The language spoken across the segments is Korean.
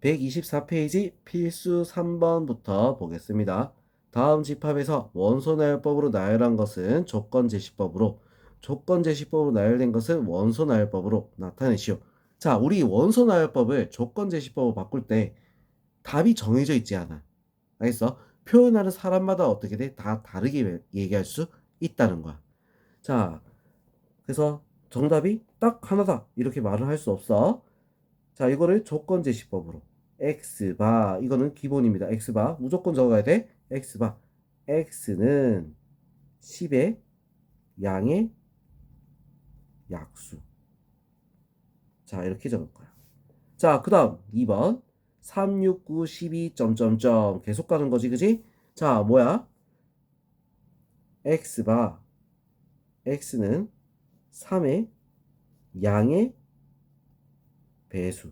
124페이지 필수 3번부터 보겠습니다. 다음 집합에서 원소 나열법으로 나열한 것은 조건 제시법으로, 조건 제시법으로 나열된 것은 원소 나열법으로 나타내시오. 자, 우리 원소 나열법을 조건 제시법으로 바꿀 때 답이 정해져 있지 않아. 알겠어? 표현하는 사람마다 어떻게 돼? 다 다르게 얘기할 수 있다는 거야. 자, 그래서 정답이 딱 하나다. 이렇게 말을 할 수 없어. 자, 이거를 조건 제시법으로. X바, 이거는 기본입니다. x바. 무조건 적어야 돼. x바. x는 10의 양의 약수. 자, 이렇게 적을 거야. 자, 그 다음 2번. 3, 6, 9, 12, 점점점. 계속 가는 거지, 그지? 자, 뭐야? x바. x는 3의 양의 배수.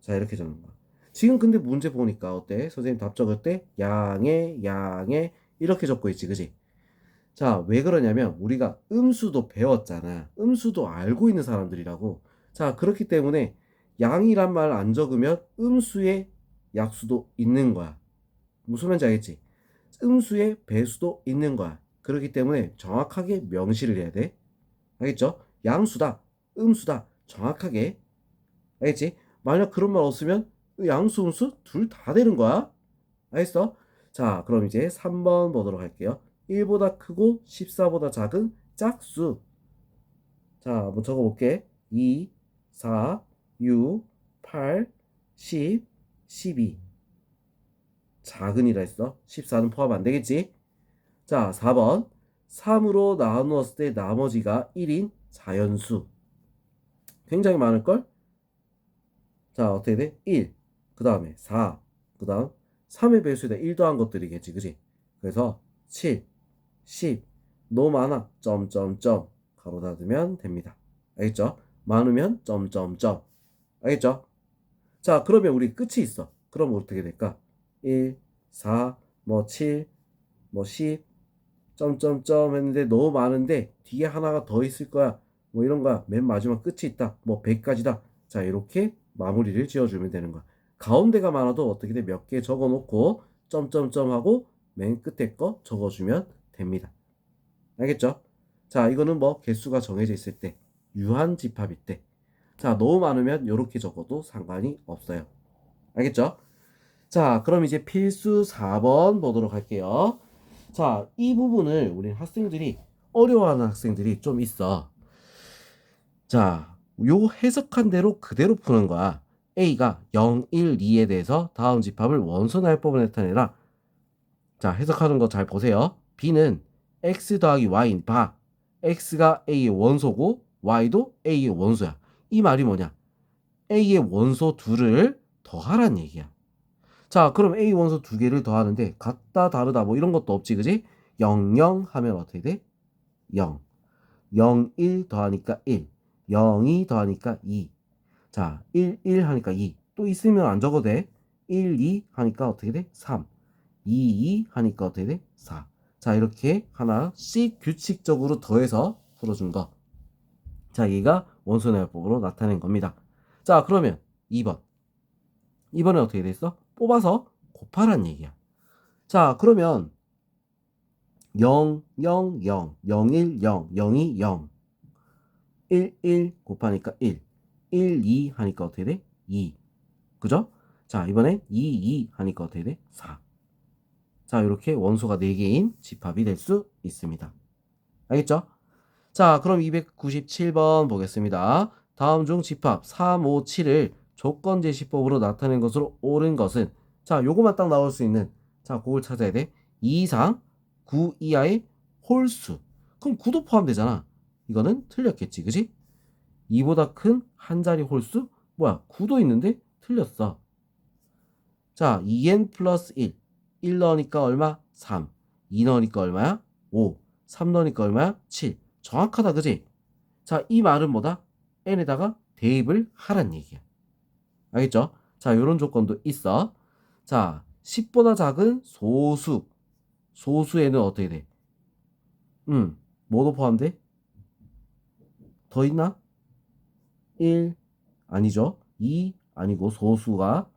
자, 이렇게 적는 거야. 지금 근데 문제 보니까 어때? 선생님 답 적을 때 양의 양의 이렇게 적고 있지, 그지? 자, 왜 그러냐면 우리가 음수도 배웠잖아. 음수도 알고 있는 사람들이라고. 자, 그렇기 때문에 양이란 말 안 적으면 음수의 약수도 있는 거야. 무슨 말인지 알겠지? 음수의 배수도 있는 거야. 그렇기 때문에 정확하게 명시를 해야 돼. 알겠죠? 양수다, 음수다, 정확하게. 알겠지? 만약 그런 말 없으면 양수, 음수 둘 다 되는 거야. 알겠어? 자, 그럼 이제 3번 보도록 할게요. 1보다 크고 14보다 작은 짝수. 자, 한번 적어볼게. 2, 4, 6, 8, 10, 12. 작은이라 했어. 14는 포함 안 되겠지? 자, 4번. 3으로 나누었을 때 나머지가 1인 자연수. 굉장히 많을걸? 자, 어떻게 돼? 1. 그 다음에 4. 그 다음 3의 배수에다 1 더한 것들이겠지. 그지? 그래서 7, 10. 너무 많아. 점점점. 가로 닫으면 됩니다. 알겠죠? 많으면 점점점. 알겠죠? 자, 그러면 우리 끝이 있어. 그럼 어떻게 될까? 1, 4, 뭐 7, 뭐 10, 점점점 했는데 너무 많은데 뒤에 하나가 더 있을 거야. 뭐 이런 거야. 맨 마지막 끝이 있다. 뭐 100까지다. 자, 이렇게 마무리를 지어주면 되는 거야. 가운데가 많아도 어떻게 돼? 몇개 적어 놓고 점점점 하고 맨 끝에 거 적어주면 됩니다. 알겠죠? 자, 이거는 뭐 개수가 정해져 있을 때, 유한 집합일 때. 자, 너무 많으면 이렇게 적어도 상관이 없어요. 알겠죠? 자, 그럼 이제 필수 4번 보도록 할게요. 자, 이 부분을 우리 학생들이 어려워하는 학생들이 좀 있어. 자, 요 해석한 대로 그대로 푸는 거야. A가 0, 1, 2에 대해서 다음 집합을 원소 나열법을 나타내라. 자, 해석하는 거 잘 보세요. B는 x 더하기 y인 바. x가 a의 원소고 y도 a의 원소야. 이 말이 뭐냐? a의 원소 둘을 더하란 얘기야. 자, 그럼 a 원소 두 개를 더하는데 같다 다르다 뭐 이런 것도 없지, 그지? 0, 0 하면 어떻게 돼? 0. 0, 1 더하니까 1. 0, 2 더하니까 2. 자, 1, 1 하니까 2. 또 있으면 안 적어도 돼. 1, 2 하니까 어떻게 돼? 3. 2, 2 하니까 어떻게 돼? 4. 자, 이렇게 하나씩 규칙적으로 더해서 풀어준 거. 자, 얘가 원소나열법으로 나타낸 겁니다. 자, 그러면 2번. 2번에 어떻게 됐어? 뽑아서 곱하란 얘기야. 자, 그러면 0, 0, 0, 0, 1, 0, 0, 2, 0. 1, 1 곱하니까 1. 1, 2 하니까 어떻게 돼? 2. 그죠? 자, 이번엔 2, 2 하니까 어떻게 돼? 4. 자, 이렇게 원소가 4개인 집합이 될 수 있습니다. 알겠죠? 자, 그럼 297번 보겠습니다. 다음 중 집합 3, 5, 7을 조건 제시법으로 나타낸 것으로 옳은 것은 자, 요거만 딱 나올 수 있는 자, 그걸 찾아야 돼. 2 이상 9 이하의 홀수. 그럼 9도 포함되잖아. 이거는 틀렸겠지. 그지? 2보다 큰 한 자리 홀수? 뭐야? 9도 있는데 틀렸어. 자, 2n 플러스 1. 1 넣으니까 얼마? 3. 2 넣으니까 얼마야? 5. 3 넣으니까 얼마야? 7. 정확하다, 그지? 자, 이 말은 뭐다? n에다가 대입을 하란 얘기야. 알겠죠? 자, 요런 조건도 있어. 자, 10보다 작은 소수. 소수에는 어떻게 돼? 음, 뭐도 포함돼? 더 있나? 1, 아니죠. 2, 아니고 소수가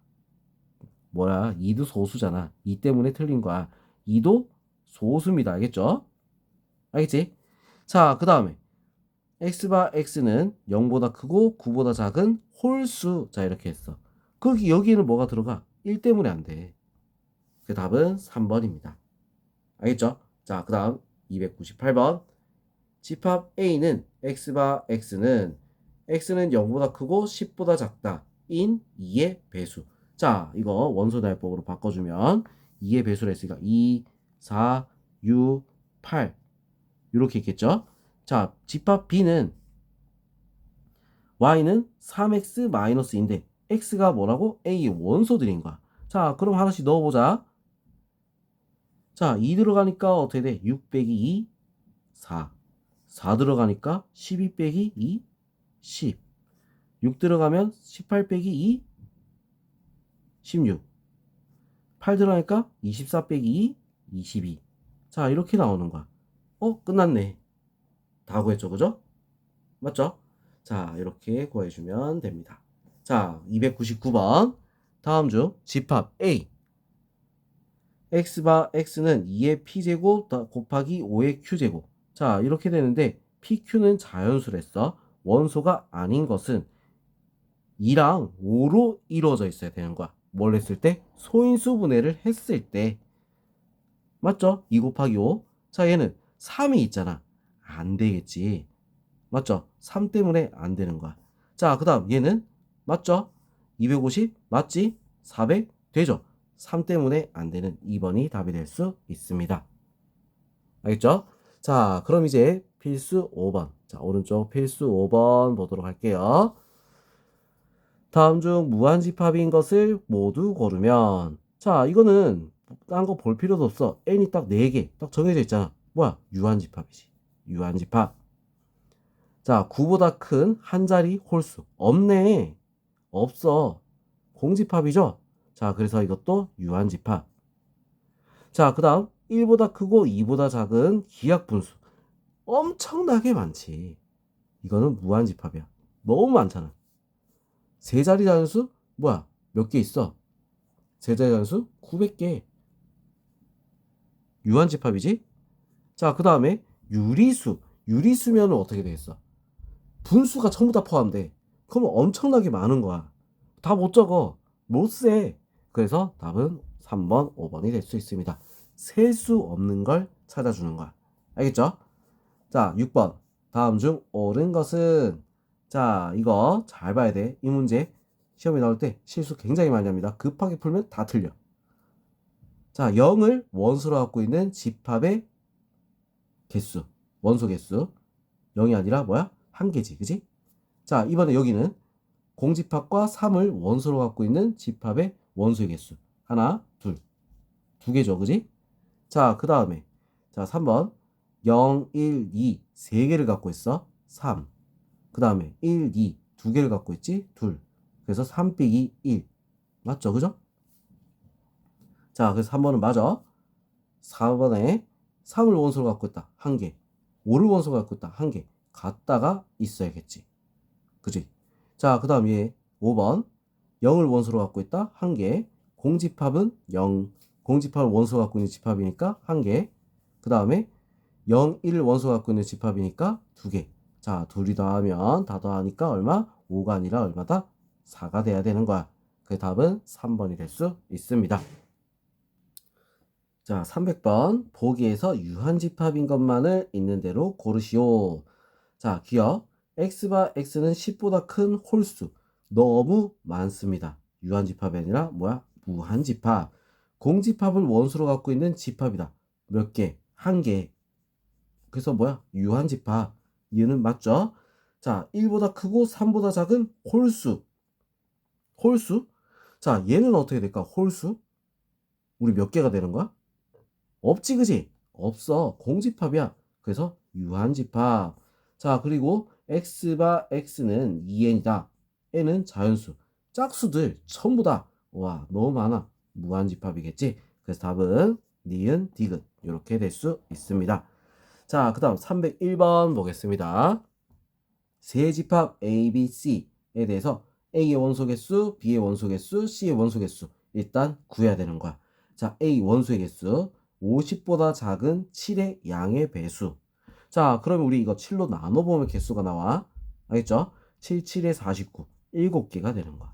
뭐야 2도 소수잖아 2 때문에 틀린 거야 2도 소수입니다 알겠죠? 알겠지? 자 그 다음에 x바 x는 0보다 크고 9보다 작은 홀수 자 이렇게 했어 거기 여기에는 뭐가 들어가? 1 때문에 안 돼 그 답은 3번입니다 알겠죠? 자 그 다음 298번 집합 A는 x바 x는 x는 0보다 크고 10보다 작다. 인 2의 배수. 자 이거 원소 대입법으로 바꿔주면 2의 배수를 했으니까 2, 4, 6, 8 이렇게 있겠죠? 자 집합 B는 y는 3x-인데 x가 뭐라고? a의 원소들인 거야. 자 그럼 하나씩 넣어보자. 자 2 들어가니까 어떻게 돼? 6 빼기 2 4 4 들어가니까 12 빼기 2 10 6 들어가면 18 빼기 2 16 8 들어가니까 24 빼기 2 22 자 이렇게 나오는 거야. 어 끝났네. 다 구했죠 그죠? 맞죠? 자 이렇게 구해주면 됩니다. 자 299번. 다음 중 집합 A. X바 x는 2의 p제곱 더- 곱하기 5의 q제곱 자 이렇게 되는데 pq는 자연수랬어 원소가 아닌 것은 2랑 5로 이루어져 있어야 되는 거야 뭘 했을 때? 소인수 분해를 했을 때 맞죠? 2 곱하기 5 자 얘는 3이 있잖아 안 되겠지 맞죠? 3 때문에 안 되는 거야 자 그 다음 얘는 맞죠? 250 맞지? 400 되죠? 3 때문에 안 되는 2번이 답이 될 수 있습니다. 알겠죠? 자, 그럼 이제 필수 5번. 자, 오른쪽 필수 5번 보도록 할게요. 다음 중 무한집합인 것을 모두 고르면 자, 이거는 딴 거 볼 필요도 없어. n이 딱 4개 딱 정해져 있잖아. 뭐야? 유한집합이지. 유한집합. 자, 9보다 큰 한 자리 홀수. 없네. 없어. 공집합이죠? 자, 그래서 이것도 유한집합. 자, 그 다음 1보다 크고 2보다 작은 기약 분수. 엄청나게 많지. 이거는 무한 집합이야. 너무 많잖아. 세 자리 자연수? 뭐야? 몇 개 있어? 세 자리 자연수? 900개. 유한 집합이지? 자, 그 다음에 유리수. 유리수면 어떻게 되겠어? 분수가 전부 다 포함돼. 그러면 엄청나게 많은 거야. 다 못 적어. 못 세. 그래서 답은 3번, 5번이 될 수 있습니다. 셀 수 없는 걸 찾아주는 거야. 알겠죠? 자, 6번. 다음 중 옳은 것은 자, 이거 잘 봐야 돼. 이 문제 시험에 나올 때 실수 굉장히 많이 합니다. 급하게 풀면 다 틀려. 자, 0을 원수로 갖고 있는 집합의 개수, 원소 개수. 0이 아니라 뭐야? 한 개지. 그지? 자, 이번에 여기는 공집합과 3을 원소로 갖고 있는 집합의 원소의 개수. 하나, 둘. 두 개죠. 그지? 자, 그 다음에. 자, 3번. 0, 1, 2. 세 개를 갖고 있어. 3. 그 다음에 1, 2. 두 개를 갖고 있지? 둘. 그래서 3 빼기 1. 맞죠? 그죠? 자, 그래서 3번은 맞아. 4번에 3을 원소로 갖고 있다. 한 개. 5를 원소로 갖고 있다. 한 개. 갖다가 있어야겠지. 그지? 자, 그 다음 얘 5번. 0을 원소로 갖고 있다. 한 개. 공집합은 0. 공집합을 원소 갖고 있는 집합이니까 한 개. 그 다음에 0, 1을 원소 갖고 있는 집합이니까 두 개. 자, 둘이 더하면 다 더하니까 얼마? 5가 아니라 얼마다? 4가 돼야 되는 거야. 그 답은 3번이 될 수 있습니다. 자, 300번. 보기에서 유한집합인 것만을 있는 대로 고르시오. 자, 기억. x바 x는 10보다 큰 홀수. 너무 많습니다. 유한집합이 아니라 뭐야? 무한집합. 공집합을 원수로 갖고 있는 집합이다. 몇 개? 한 개. 그래서 뭐야? 유한집합. 얘는 맞죠? 자, 1보다 크고 3보다 작은 홀수. 홀수? 자, 얘는 어떻게 될까? 홀수? 우리 몇 개가 되는 거야? 없지, 그지? 없어. 공집합이야. 그래서 유한집합. 자, 그리고 x바 x는 2n이다. n은 자연수. 짝수들 전부 다. 와, 너무 많아. 무한집합이겠지? 그래서 답은 니은, 디귿. 이렇게 될 수 있습니다. 자, 그 다음 301번 보겠습니다. 세 집합 A, B, C에 대해서 A의 원소 개수, B의 원소 개수, C의 원소 개수 일단 구해야 되는 거야. 자, A 원소의 개수 50보다 작은 7의 양의 배수. 자, 그러면 우리 이거 7로 나눠보면 개수가 나와. 알겠죠? 7, 7에 49. 7개가 되는 거야.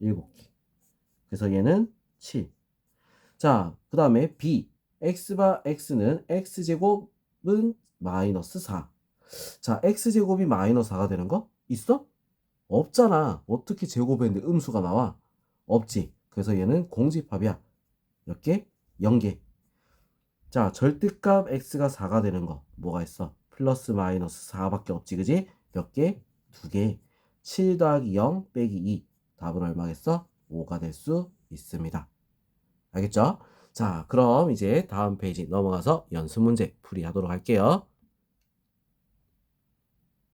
7개. 그래서 얘는 7. 자, 그 다음에 B. X바 X는 X제곱은 마이너스 4. 자, X제곱이 마이너스 4가 되는 거 있어? 없잖아. 어떻게 제곱했는데 음수가 나와? 없지. 그래서 얘는 공집합이야. 몇 개? 0개. 자, 절대값 x가 4가 되는 거 뭐가 있어? 플러스 마이너스 4밖에 없지, 그지? 몇 개? 두 개. 7 더하기 0 빼기 2. 답은 얼마겠어? 5가 될 수 있습니다. 알겠죠? 자, 그럼 이제 다음 페이지 넘어가서 연습 문제 풀이하도록 할게요.